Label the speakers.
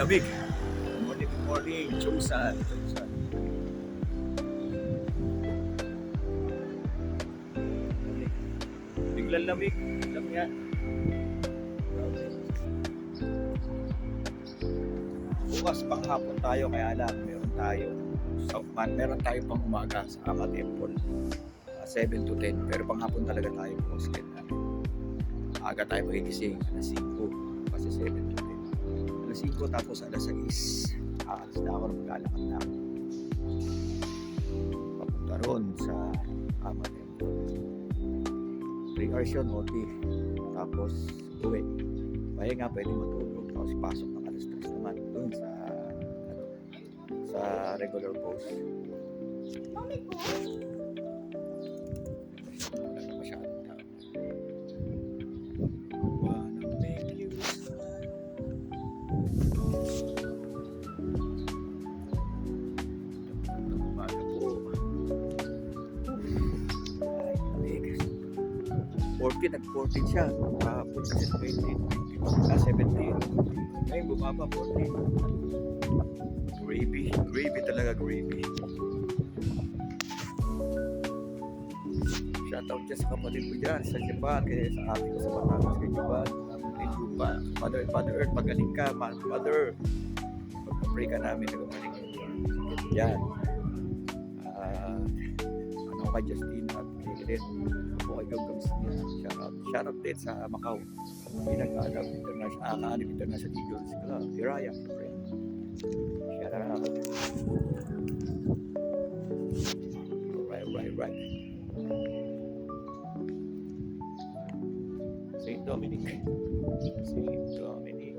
Speaker 1: lamig. Morning, morning, Chungsan, Chungsan. Biglang lamig. Alam nga. Bukas panghapon tayo, kaya lang meron tayo. So, man, meron tayo pang umaga sa Ama Temple. Ah, 7 to 10. Pero panghapon talaga tayo bukas. Kaya aga tayo magigising. Alas 5. Kasi 7 to 10. Alas 5 tapos alas 6. Aalis na ako ng maglalakad na ako. Papunta ron sa Ama Temple. 3 hours yun, OT. Tapos uwi. Kaya nga pwede matulog. Tapos pasok ng alas 3 naman dun sa ano, sa regular post. Wala 14, nag-14 siya. Kahapon kasi 20, ah, 17. Ngayon bumaba 14. Gravy. Gravy talaga, gravy. Shoutout dyan sa kapatid ko dyan, sa Japan, kaya sa ate ko sa Batangas, kay Japan. Kay Japan. Mother, Mother Earth, magaling ka, Ma- Mother. Pag-pray ka namin, nagagaling ka. Yan. Ah, ano kay Justina at Kaitlyn. Ako kay Gamsina. Shoutout. Din sa Macau. Pinag-aagaw International, Akaanib International Eagles Club. Hiraya, friend. Shoutout. Right, right, right. St. Dominic. St. Dominic.